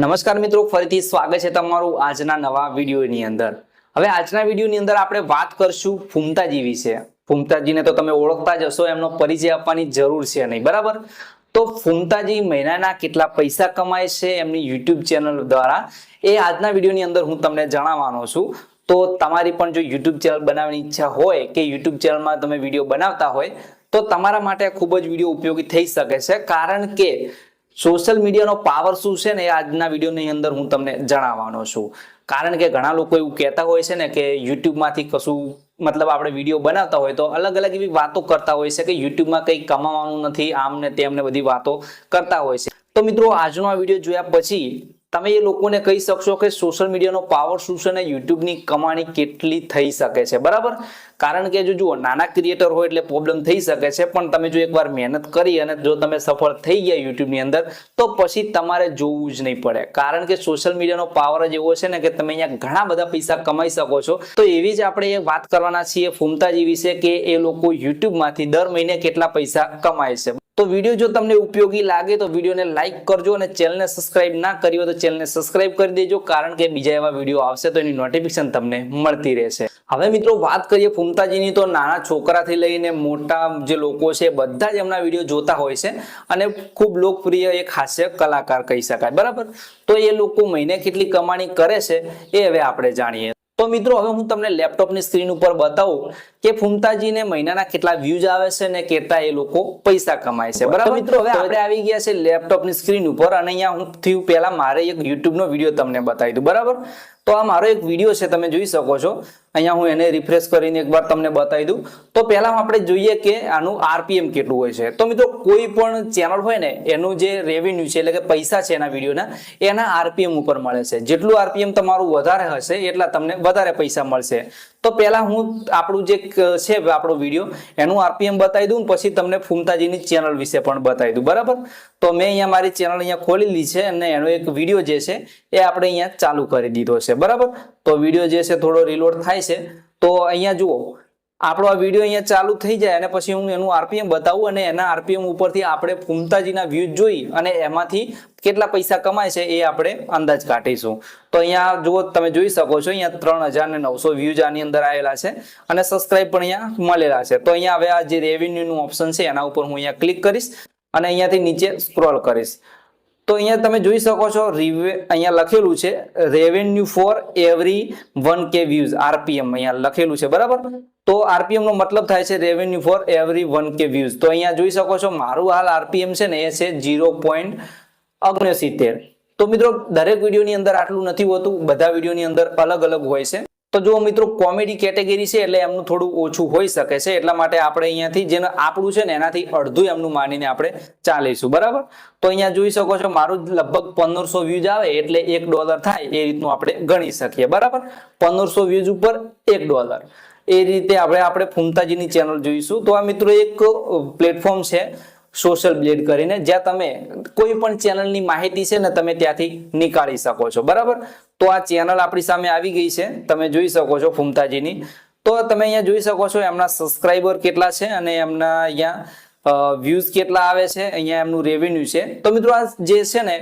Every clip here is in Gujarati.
નમસ્કાર મિત્રો, ફરીથી સ્વાગત છે તમારું આજના નવા વિડીયોની અંદર. હવે આજના વિડીયોની અંદર આપણે વાત કરશું ફૂમતાજી વિશે. ફૂમતાજીને તો તમે ઓળખતા જ હશો, એમનો પરિચય આપવાની જરૂર છે નહીં, બરાબર? તો ફૂમતાજી મહિનાના કેટલા પૈસા કમાય છે એમની યુટ્યુબ ચેનલ દ્વારા એ આજના વિડીયોની અંદર હું તમને જણાવવાનો છું. તો તમારી પણ જો યુટ્યુબ ચેનલ બનાવવાની ઈચ્છા હોય કે યુટ્યુબ ચેનલમાં તમે વીડિયો બનાવતા હોય, તો તમારા માટે ખૂબ જ વીડિયો ઉપયોગી થઈ શકે છે. કારણ કે સોશિયલ મીડિયાનો પાવર શું છે ને એ આજના વિડીયોની અંદર હું તમને જણાવવાનો છું. કારણ કે ઘણા લોકો એવું કહેતા હોય છે ને કે યુટ્યુબમાંથી કશું મતલબ આપણે વીડિયો બનાવતા હોય તો અલગ અલગ એવી વાતો કરતા હોય છે કે યુટ્યુબમાં કંઈ કમાવાનું નથી આમ ને તેમને બધી વાતો કરતા હોય છે. તો મિત્રો, આજનો આ વીડિયો જોયા પછી તમે એ લોકોને કહી શકશો કે સોશિયલ મીડિયાનો પાવર શું છે ને યુટ્યુબની કમાણી કેટલી થઈ શકે છે? બરાબર? કારણ કે જો જુઓ, નાના ક્રિએટર હોય એટલે પ્રોબ્લેમ થઈ શકે છે, પણ તમે જો એકવાર મહેનત કરી અને જો તમે સફળ થઈ ગયા યુટ્યુબની અંદર, તો પછી તમારે જોવું જ નહીં પડે. કારણ કે સોશિયલ મીડિયાનો પાવર જ એવો છે ને કે તમે અહીંયા ઘણા બધા પૈસા કમાઈ શકો છો. તો એવી જ આપણે વાત કરવાના છીએ ફૂમતાજી વિશે કે એ લોકો યુટ્યુબમાંથી દર મહિને કેટલા પૈસા કમાય છે. તો વીડિયો જો તમને ઉપયોગી લાગે તો વિડીયોને લાઈક કરજો અને ચેનલને સબસ્ક્રાઇબ ના કરી હોય તો ચેનલને સબસ્ક્રાઇબ કરી દેજો, કારણ કે બીજા એવા વીડિયો આવશે તો એની નોટિફિકેશન તમને મળતી રહેશે. હવે મિત્રો વાત કરીએ ફૂમતાજીની, તો નાના છોકરાથી લઈને મોટા જે લોકો છે બધા જ એમના વીડિયો જોતા હોય છે અને ખૂબ લોકપ્રિય એક હાસ્ય કલાકાર કહી શકાય. બરાબર? તો એ લોકો મહિને કેટલી કમાણી કરે છે એ હવે આપણે જાણીએ. મિત્રો હવે હું તમને લેપટોપની સ્ક્રીન ઉપર બતાવું કે ફૂમતાજીને મહિનાના કેટલા વ્યૂઝ આવે છે ને કેટલા એ લોકો પૈસા કમાય છે. બરાબર? મિત્રો હવે આપણે આવી ગયા છે લેપટોપની સ્ક્રીન ઉપર અને અહીંયા હું થયું પહેલા મારે એક યુટ્યુબનો વીડિયો તમને બતાવી દઉં. બરાબર? તો આ મારો એક વીડિયો છે, તમે જોઈ શકો છો. અહીંયા હું એને રિફ્રેશ કરીને એકવાર તમને બતાવી દઉં. તો પહેલા આપણે જોઈએ કે આનું આરપીએમ કેટલું હોય છે. તો મિત્રો, કોઈ પણ ચેનલ હોય ને, એનું જે રેવન્યુ છે, એટલે કે પૈસા છે એના વિડીયોના એના આરપીએમ ઉપર મળે છે. જેટલું આરપીએમ તમારું વધારે હશે, એટલા તમને વધારે પૈસા મળશે. તો પહેલા હું આપણું જે છે આપણો વીડિયો એનું આરપીએમ બતાવી દઉં પછી તમને ફૂમતાજીની ચેનલ વિશે પણ બતાવી દઉં. બરાબર? તો મેં અહીંયા મારી ચેનલ અહીંયા ખોલેલી છે અને એનો એક વીડિયો જે છે એ આપણે અહીંયા ચાલુ કરી દીધો છે. બરાબર? તો વીડિયો જે છે થોડો રિલોડ થાય છે. તો અહીંયા જુઓ, આપણો આ વીડિયો અહીંયા ચાલુ થઈ જાય અને પછી હું એનું આરપીએમ બતાવું અને એના આરપીએમ ઉપરથી આપણે ફૂમતાજીના વ્યૂઝ જોઈ અને એમાંથી કેટલા પૈસા કમાય છે એ આપણે અંદાજ કાઢીશું. તો અહીંયા જુઓ, તમે જોઈ શકો છો, અહીંયા ત્રણ હજાર ને નવસો વ્યૂઝ આની અંદર આવેલા છે અને સબસ્ક્રાઇબ પણ અહીંયા મળેલા છે. તો અહીંયા હવે આ જે રેવન્યુનું ઓપ્શન છે એના ઉપર હું અહીંયા ક્લિક કરીશ. અને અહીંયાથી નીચે સ્ક્રોલ કરીશ. તો અહીંયા તમે જોઈ શકો છો અહીંયા લખેલું છે revenue for every one K views RPM અહીંયા લખેલું છે, બરાબર? તો આરપીએમ નો મતલબ થાય છે revenue for every one K views તો અહીંયા જોઈ શકો છો, મારું હાલ આરપીએમ છે ને, એ છે ઝીરો પોઈન્ટ ઓગણસિત્તેર તો મિત્રો, દરેક વિડીયોની અંદર આટલું નથી હોતું, બધા વિડીયોની અંદર અલગ અલગ હોય છે. તો જો મિત્રો કોમેડી કેટેગરી છે એટલે એમનું થોડું ઓછું હોઈ શકે છે. એટલા માટે આપણે અહીંયાથી જેને આપણું છે ને, એનાથી અડધું એમનું માનીને આપણે ચાલીશું. બરાબર? તો અહીંયા જોઈ શકો છો, મારું લગભગ પંદરસો વ્યૂઝ આવે, એટલે એક ડોલર થાય, એ રીતનું આપણે ગણી શકીએ. બરાબર? પંદરસો વ્યૂઝ ઉપર એક ડોલર એ રીતે આપણે આપણે ફૂમતાજીની ચેનલ જોઈશું. તો આ મિત્રો એક પ્લેટફોર્મ છે સોશિયલ બ્લેડ કરીને, જ્યાં તમે કોઈ પણ ચેનલની માહિતી છે ને, તમે ત્યાંથી નીકાળી શકો છો. બરાબર? તો આ ચેનલ આપણી સામે આવી ગઈ છે. તમે જોઈ શકો છો ફૂમતાજીની. તો તમે અહીંયા જોઈ શકો છો એમના સબસ્ક્રાઈબર કેટલા છે અને એમના અહીંયા વ્યૂઝ કેટલા આવે છે. અહીંયા એમનું રેવન્યુ છે. તો મિત્રો આ જે છે ને,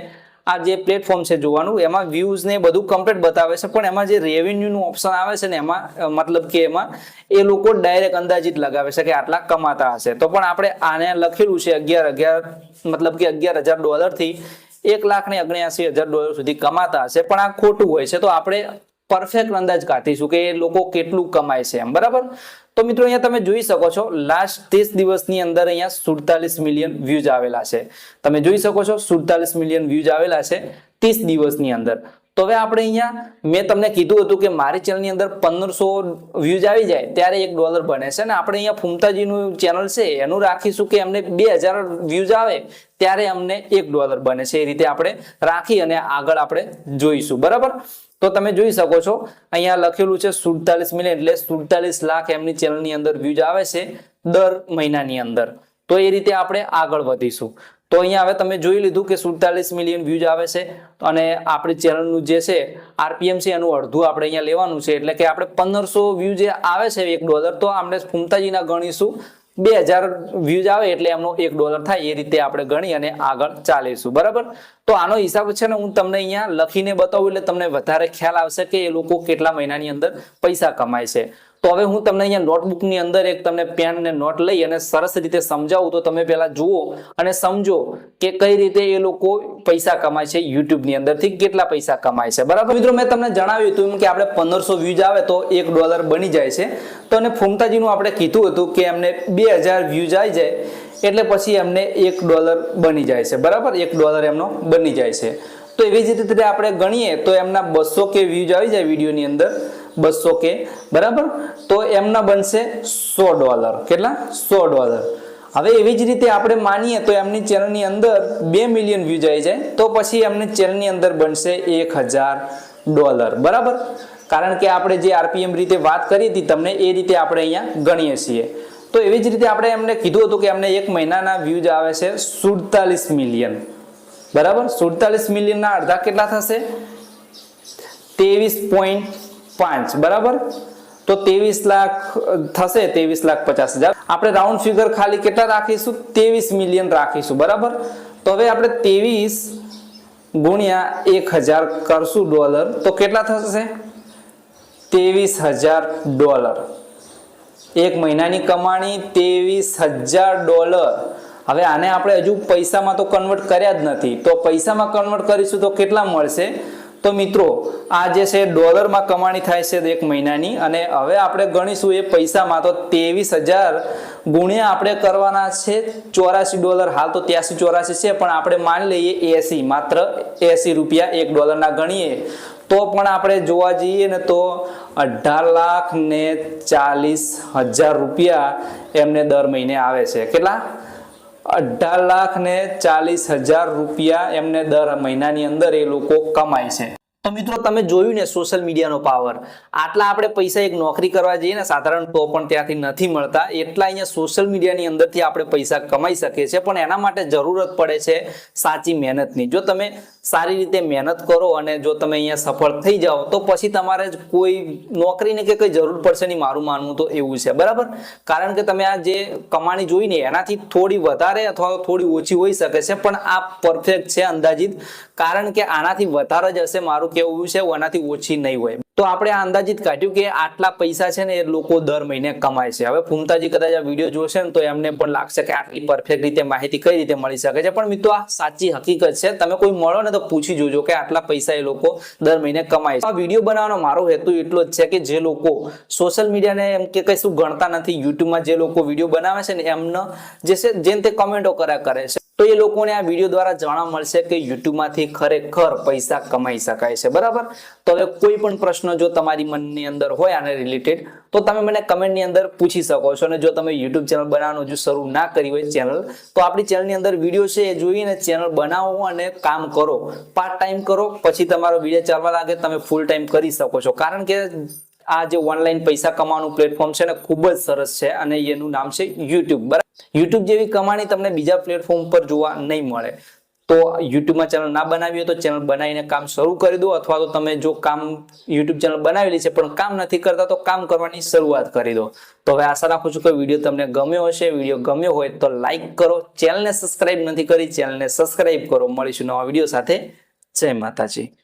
આ જે પ્લેટફોર્મ છે જોવાનું, એમાં વ્યૂઝ ને બધું કમ્પ્લીટ બતાવે છે. પણ એમાં જે રેવન્યુનું ઓપ્શન આવે છે ને, એમાં મતલબ કે એમાં, એ લોકો ડાયરેક્ટ અંદાજિત લગાવે છે કે આટલા કમાતા હશે. તો પણ આપણે આને લખેલું છે અગિયાર અગિયાર, મતલબ કે અગિયાર હજાર ડોલરથી એક લાખ ને અગ્યાસી હજાર ડોલર સુધી કમાતા હશે, પણ આ ખોટું હોય છે. તો આપણે પરફેક્ટ અંદાજ કાઢીશું કે એ લોકો કેટલું કમાય છે એમ, બરાબર? તો મિત્રો અહીંયા તમે જોઈ શકો છો લાસ્ટ ત્રીસ દિવસની અંદર અહીંયા સુડતાલીસ મિલિયન વ્યૂઝ આવેલા છે. તમે જોઈ શકો છો, સુડતાલીસ મિલિયન વ્યૂઝ આવેલા છે ત્રીસ દિવસની અંદર. તો હવે આપણે અહીંયા મેં તમને કીધું હતું કે મારી ચેનલની અંદર પંદરસો વ્યૂઝ આવી જાય ત્યારે એક ડોલર બને છે ને આપણે અહીંયા ફૂમતાજીનું ચેનલ છે, એનું રાખીશું કે એમને બે વ્યૂઝ આવે ત્યારે અમને એક ડોલર બને છે. એ રીતે આપણે રાખી અને આગળ આપણે જોઈશું. બરાબર? તો તમે જોઈ શકો છો, અહીંયા લખેલું છે સુડતાલીસ મિલિયન એટલે સુડતાલીસ લાખ એમની ચેનલની અંદર વ્યૂઝ આવે છે દર મહિનાની અંદર. તો એ રીતે આપણે આગળ વધીશું. તો અહીંયા હવે તમે જોઈ લીધું કે સુડતાલીસ મિલિયન વ્યૂઝ આવે છે. અને આપણી ચેનલનું જે છે આરપીએમ છે એનું અડધું આપણે અહીંયા લેવાનું છે. એટલે કે આપણે પંદરસો વ્યૂ જે આવે છે એક ડોલર તો આપણે ફૂમતાજીના ગણીશું. બે હજાર વ્યૂઝ આવે એટલે એમનો એક ડોલર થાય. એ રીતે આપણે ગણી અને આગળ ચાલીશું. બરાબર? તો આનો હિસાબ છે ને હું તમને અહીંયા લખીને બતાવું એટલે તમને વધારે ખ્યાલ આવશે કે એ લોકો કેટલા મહિનાની અંદર પૈસા કમાય છે. તો હવે હું તમને અહીંયા નોટબુકની અંદર એક તમને પેન ને નોટ લઈ અને સરસ રીતે સમજાવું. તો તમે પહેલા જુઓ અને સમજો કે કઈ રીતે એ લોકો પૈસા કમાય છે યુટ્યુબની અંદરથી કેટલા પૈસા કમાય છે. બરાબર? મિત્રો, મેં તમને જણાવ્યું હતું કે આપણે પંદરસો વ્યૂઝ આવે તો એક ડોલર બની જાય છે. તો અને ફૂમતાજીનું આપણે કીધું હતું કે એમને બે હજાર વ્યૂઝ આવી જાય એટલે પછી એમને એક ડોલર બની જાય છે. બરાબર? એક ડોલર એમનો બની જાય છે. તો એવી જ રીતે આપણે ગણીએ તો એમના બસો કે વ્યૂઝ આવી જાય વિડીયોની અંદર. બસો કે, બરાબર? તો એમના બનશે સો ડોલર. કેટલા? સો ડોલર. હવે એવી જ રીતે આપણે માનીએ તો એમની ચેનલની અંદર બે મિલિયન વ્યૂઝ આવી જાય તો પછી એમની ચેનલની અંદર બનશે એક હજાર ડોલર. બરાબર? કારણ કે આપણે જે આરપીએમ રીતે વાત કરી હતી, તમને એ રીતે આપણે અહીંયા ગણીએ છીએ. તો એવી જ રીતે આપણે એમને કીધું હતું કે એમને એક મહિનાના વ્યૂઝ આવે છે સુડતાલીસ મિલિયન. બરાબર? સુડતાલીસ મિલિયનના અડધા કેટલા થશે? ત્રેવીસ પોઈન્ટ પાંચ, બરાબર? તો ત્રેવીસ લાખ થશે ત્રેવીસ લાખ પચાસ હજાર. આપણે રાઉન્ડ ફિગર ખાલી કેટલા રાખીશું? ત્રેવીસ મિલિયન રાખીશું, બરાબર? તો હવે આપણે ત્રેવીસ ગુણ્યા એક હજાર કરશું ડોલર. તો કેટલા થશે? ત્રેવીસ હજાર ડોલર. એક મહિનાની કમાણી ત્રેવીસ હજાર ડોલર. હવે આને આપણે હજુ પૈસામાં તો કન્વર્ટ કર્યા જ નથી. તો પૈસામાં કન્વર્ટ કરીશું તો કેટલા મળશે? તો મિત્રો, આ જે છે, ડોલરમાં કમાણી થાય છે એક મહિનાની અને હવે આપણે ગણીશું એ પૈસામાં. તો ત્રેવીસ હજાર ગુણ્યા આપણે કરવાના છે ચોરાસી ડોલર. હાલ તો ત્યાંસી ચોરાસી છે, પણ આપણે માની લઈએ એસી, માત્ર એસી રૂપિયા એક ડોલરના ગણીએ. તો પણ આપણે જોવા જઈએ ને તો અઢાર લાખ ને ચાલીસ હજાર રૂપિયા એમને દર મહિને આવે છે. કેટલા? અઢાર લાખ ને ચાલીસ હજાર રૂપિયા એમને દર મહિનાની અંદર એ લોકો કમાય છે. તો મિત્રો, તમે જોયું ને સોશિયલ મીડિયાનો પાવર આટલા આપણે પૈસા એક નોકરી કરવા જઈએ ને, સાધારણ તો પણ ત્યાંથી નથી મળતા. એટલા અહીંયા સોશિયલ મીડિયાની અંદરથી આપણે પૈસા કમાઈ શકીએ છીએ, પણ એના માટે જરૂરત પડે છે સાચી મહેનતની. જો તમે સારી રીતે મહેનત કરો અને જો તમે અહીંયા સફળ થઈ જાઓ, તો પછી તમારે કોઈ નોકરીની કે કંઈ જરૂર પડશે નહીં, મારું માનવું તો એવું છે. બરાબર? કારણ કે તમે આ જે કમાણી જોઈને એનાથી થોડી વધારે અથવા થોડી ઓછી હોઈ શકે છે, પણ આ પરફેક્ટ છે અંદાજિત. કારણ કે આનાથી વધારે જ હશે મારું કેવું છે આનાથી ઓછી નહીં હોય. તો આપણે આ અંદાજિત કાઢ્યું કે આટલા પૈસા છે ને એ લોકો દર મહિને કમાય છે. હવે ફૂમતાજી કદાચ આ વીડિયો જોશે ને તો એમને પણ લાગશે કે આટલી પરફેક્ટ રીતે માહિતી કઈ રીતે મળી શકે છે. પણ મિત્રો, આ સાચી હકીકત છે. તમે કોઈ મળો ને તો પૂછી જોજો કે આટલા પૈસા એ લોકો દર મહિને કમાય છે. આ વીડિયો બનાવવાનો મારો હેતુ એટલો જ છે કે જે લોકો સોશિયલ મીડિયાને એમ કે કઈ શું ગણતા નથી. યુટ્યુબમાં જે લોકો વીડિયો બનાવે છે ને એમને જે છે, જેમ તે કમેન્ટો કર્યા કરે છે. તો એ લોકોને આ વીડિયો દ્વારા જાણવા મળશે કે યુટ્યુબમાંથી ખરેખર પૈસા કમાઈ શકાય છે. બરાબર? તો હવે કોઈ પણ પ્રશ્ન જો તમારી મનની અંદર હોય આને રિલેટેડ તો તમે મને કમેન્ટની અંદર પૂછી શકો છો. અને જો તમે યુટ્યુબ ચેનલ બનાવવાનું જો શરૂ ના કરી હોય ચેનલ, તો આપણી ચેનલની અંદર વીડિયો છે એ જોઈને ચેનલ બનાવો અને કામ કરો. પાર્ટ ટાઈમ કરો, પછી તમારો વીડિયો ચાલવા લાગે, તમે ફૂલ ટાઈમ કરી શકો છો. કારણ કે આ જે ઓનલાઈન પૈસા કમાવાનું પ્લેટફોર્મ છે ને, ખૂબ જ સરસ છે અને એનું નામ છે યુટ્યુબ બરાબર? યુટ્યુબ જેવી કમાણી તમને બીજા પ્લેટફોર્મ પર જોવા નહીં મળે. તો યુટ્યુબમાં ચેનલ ના બનાવી હોય તો ચેનલ બનાવીને કામ શરૂ કરી દો, અથવા તો તમે જો કામ યુટ્યુબ ચેનલ બનાવેલી છે, પણ કામ નથી કરતા, તો કામ કરવાની શરૂઆત કરી દો. તો હવે આશા રાખું છું કે વીડિયો તમને ગમ્યો હશે. વીડિયો ગમ્યો હોય તો લાઇક કરો, ચેનલને સબસ્ક્રાઇબ નથી કરી, ચેનલને સબસ્ક્રાઇબ કરો. મળીશું નવા વીડિયો સાથે. જય માતાજી.